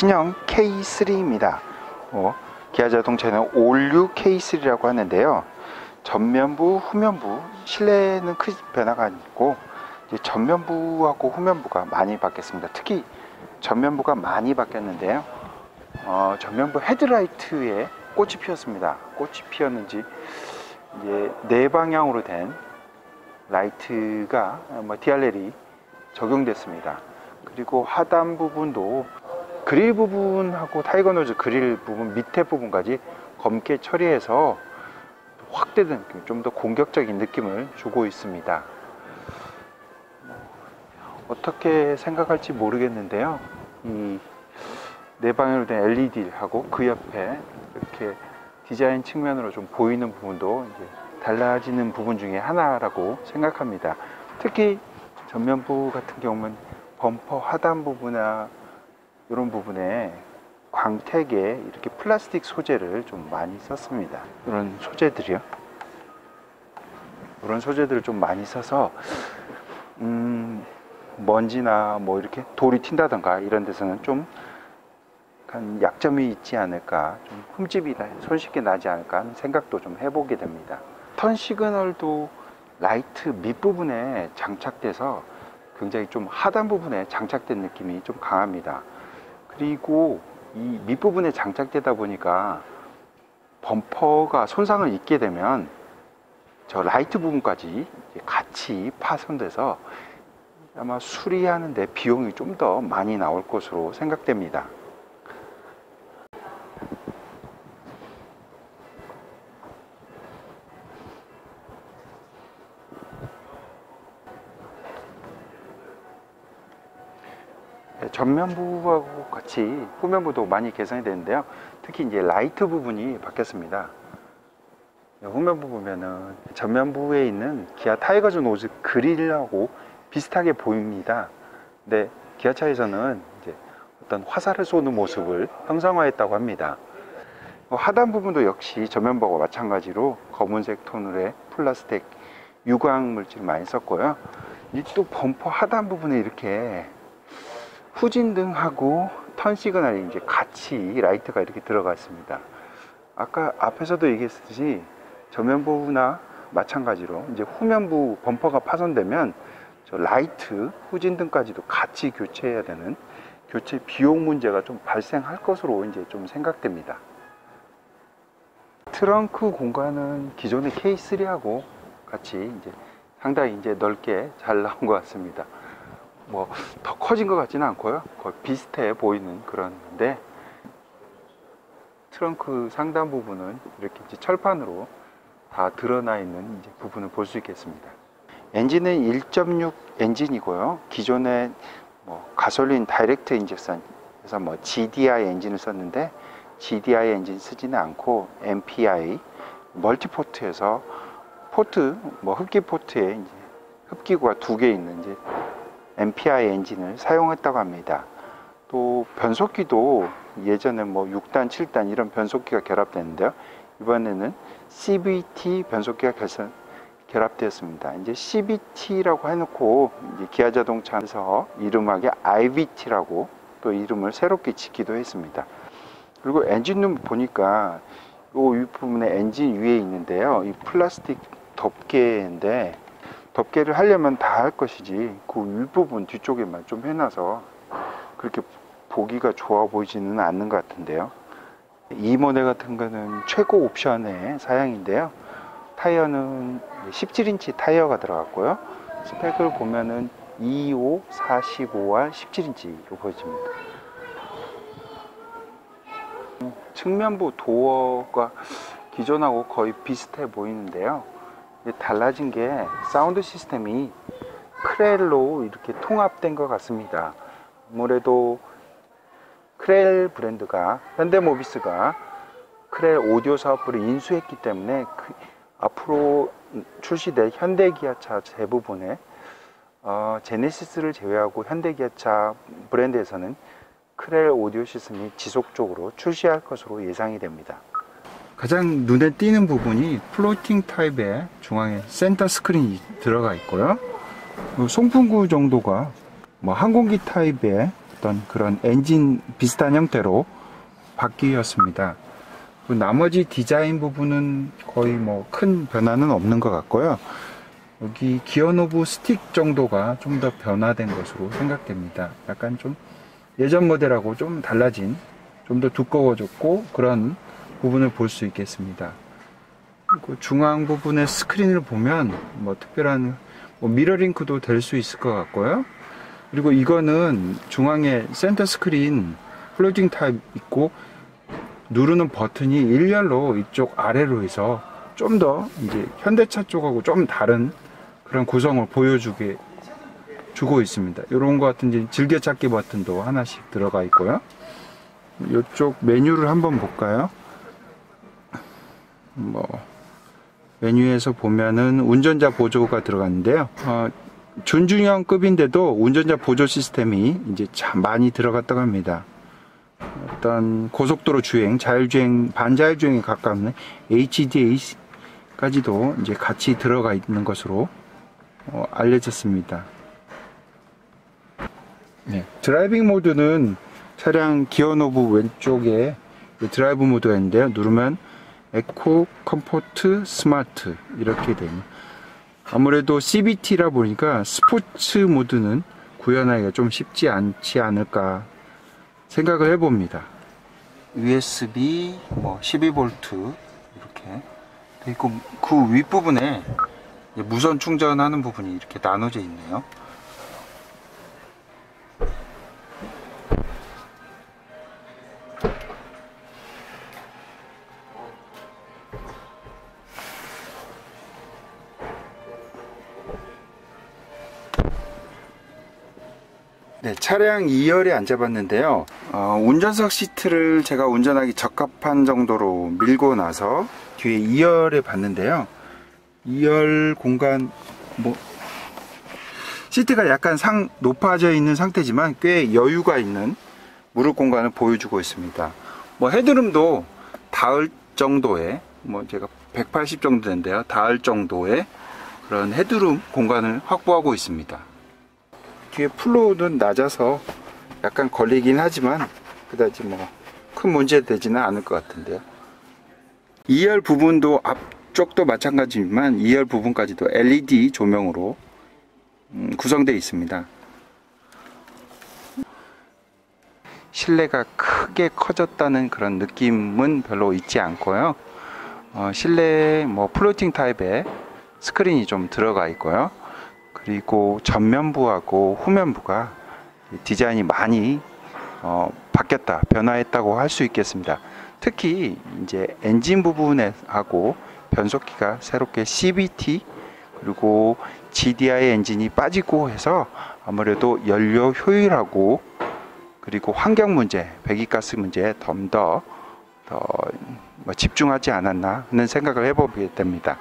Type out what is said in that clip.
신형 K3입니다. 어, 기아 자동차는 올류 K3라고 하는데요. 전면부, 후면부, 실내는 큰 변화가 있고 전면부하고 후면부가 많이 바뀌었습니다. 특히 전면부가 많이 바뀌었는데요. 어, 전면부 헤드라이트에 꽃이 피었습니다. 꽃이 피었는지 이제 네 방향으로 된 라이트가 뭐 DRL이 적용됐습니다. 그리고 하단 부분도 그릴 부분하고 타이거 노즈 그릴 부분 밑에 부분까지 검게 처리해서 확대된 좀 더 공격적인 느낌을 주고 있습니다. 어떻게 생각할지 모르겠는데요. 이네 방향으로 된 LED하고 그 옆에 이렇게 디자인 측면으로 좀 보이는 부분도 달라지는 부분 중에 하나라고 생각합니다. 특히 전면부 같은 경우는 범퍼 하단 부분이나 이런 부분에 광택에 이렇게 플라스틱 소재를 좀 많이 썼습니다. 이런 소재들이요. 이런 소재들을 좀 많이 써서 음, 먼지나 뭐 이렇게 돌이 튄다던가 이런 데서는 좀 약점이 있지 않을까, 좀 흠집이 나- 손쉽게 나지 않을까 하는 생각도 좀 해보게 됩니다. 턴 시그널도 라이트 밑부분에 장착돼서 굉장히 좀 하단 부분에 장착된 느낌이 좀 강합니다. 그리고 이 밑부분에 장착되다 보니까 범퍼가 손상을 입게 되면 저 라이트 부분까지 같이 파손돼서 아마 수리하는데 비용이 좀 더 많이 나올 것으로 생각됩니다. 전면부하고 같이 후면부도 많이 개선이 되는데요. 특히 이제 라이트 부분이 바뀌었습니다. 네, 후면부 보면은 전면부에 있는 기아 타이거즈 노즈 그릴하고 비슷하게 보입니다. 근데 기아차에서는 이제 어떤 화살을 쏘는 모습을 형상화했다고 합니다. 어, 하단 부분도 역시 전면부와 마찬가지로 검은색 톤의 플라스틱 유광 물질을 많이 썼고요. 이 또 범퍼 하단 부분에 이렇게 후진등하고 턴 시그널이 이제 같이 라이트가 이렇게 들어가 있습니다. 아까 앞에서도 얘기했듯이 전면부나 마찬가지로 이제 후면부 범퍼가 파손되면 저 라이트, 후진등까지도 같이 교체해야 되는 교체 비용 문제가 좀 발생할 것으로 이제 좀 생각됩니다. 트렁크 공간은 기존의 K3하고 같이 이제 상당히 이제 넓게 잘 나온 것 같습니다. 뭐 더 커진 것 같지는 않고요. 거의 비슷해 보이는 그런데 트렁크 상단 부분은 이렇게 이제 철판으로 다 드러나 있는 이제 부분을 볼 수 있겠습니다. 엔진은 1.6 엔진이고요. 기존에 뭐 가솔린 다이렉트 인젝션 그래서 뭐 GDI 엔진을 썼는데 GDI 엔진 쓰지는 않고 MPI 멀티포트에서 포트 뭐 흡기 포트에 이제 흡기구가 두 개 있는 이제 MPI 엔진을 사용했다고 합니다. 또 변속기도 예전에 뭐 6단, 7단 이런 변속기가 결합됐는데요. 이번에는 CVT 변속기가 결합되었습니다. 이제 CVT라고 해놓고 이제 기아 자동차에서 이름하게 IVT라고 또 이름을 새롭게 짓기도 했습니다. 그리고 엔진룸 보니까 이 윗부분에 엔진 위에 있는데요. 이 플라스틱 덮개인데 덮개를 하려면 다 할 것이지 그 윗부분 뒤쪽에만 좀 해놔서 그렇게 보기가 좋아 보이지는 않는 것 같은데요. 이 모델 같은 거는 최고 옵션의 사양인데요. 타이어는 17인치 타이어가 들어갔고요. 스펙을 보면은 25, 45와 17인치로 보여집니다. 측면부 도어가 기존하고 거의 비슷해 보이는데요. 달라진 게 사운드 시스템이 크렐로 이렇게 통합된 것 같습니다. 아무래도 크렐 브랜드가 현대모비스가 크렐 오디오 사업부를 인수했기 때문에 그 앞으로 출시될 현대기아차 대부분의 어, 제네시스를 제외하고 현대기아차 브랜드에서는 크렐 오디오 시스템이 지속적으로 출시할 것으로 예상이 됩니다. 가장 눈에 띄는 부분이 플로팅 타입의 중앙에 센터 스크린이 들어가 있고요. 그 송풍구 정도가 뭐 항공기 타입의 있었던 그런 엔진 비슷한 형태로 바뀌었습니다. 그 나머지 디자인 부분은 거의 뭐 큰 변화는 없는 것 같고요. 여기 기어노브 스틱 정도가 좀 더 변화된 것으로 생각됩니다. 약간 좀 예전 모델하고 좀 달라진 좀 더 두꺼워졌고 그런 부분을 볼 수 있겠습니다. 그 중앙 부분의 스크린을 보면 뭐 특별한 뭐 미러링크도 될 수 있을 것 같고요. 그리고 이거는 중앙에 센터 스크린 플로팅 타입 있고 누르는 버튼이 일렬로 이쪽 아래로 해서 좀 더 이제 현대차 쪽하고 좀 다른 그런 구성을 보여주게 주고 있습니다. 이런 것 같은 즐겨찾기 버튼도 하나씩 들어가 있고요. 이쪽 메뉴를 한번 볼까요? 뭐 메뉴에서 보면은 운전자 보조가 들어갔는데요. 어, 준중형급인데도 운전자 보조 시스템이 이제 참 많이 들어갔다고 합니다. 어떤 고속도로 주행, 자율주행, 반자율주행에 가까운 HDA까지도 이제 같이 들어가 있는 것으로 어, 알려졌습니다. 네, 드라이빙 모드는 차량 기어 노브 왼쪽에 드라이브 모드가 있는데요. 누르면 에코, 컴포트, 스마트 이렇게 됩니다. 아무래도 CBT라 보니까 스포츠 모드는 구현하기가 좀 쉽지 않지 않을까 생각을 해봅니다. USB 뭐 12V 이렇게 그리고 그 윗부분에 무선 충전하는 부분이 이렇게 나눠져 있네요. 네, 차량 2열에 앉아봤는데요. 어, 운전석 시트를 제가 운전하기 적합한 정도로 밀고 나서 뒤에 2열에 봤는데요. 2열 공간 뭐 시트가 약간 상 높아져 있는 상태지만 꽤 여유가 있는 무릎 공간을 보여주고 있습니다. 뭐 헤드룸도 닿을 정도의 뭐 제가 180 정도 된데요. 닿을 정도의 그런 헤드룸 공간을 확보하고 있습니다. 뒤에 플로우는 낮아서 약간 걸리긴 하지만 그다지 뭐 큰 문제 되지는 않을 것 같은데요. 2열 부분도 앞쪽도 마찬가지지만 2열 부분까지도 LED 조명으로 음, 구성되어 있습니다. 실내가 크게 커졌다는 그런 느낌은 별로 있지 않고요. 어, 실내에 뭐 플로팅 타입의 스크린이 좀 들어가 있고요 그리고 전면부하고 후면부가 디자인이 많이 어, 바뀌었다, 변화했다고 할 수 있겠습니다. 특히 이제 엔진 부분에 하고 변속기가 새롭게 CVT 그리고 GDI 엔진이 빠지고 해서 아무래도 연료 효율하고 그리고 환경 문제, 배기가스 문제에 좀더더 뭐 집중하지 않았나 하는 생각을 해보게 됩니다.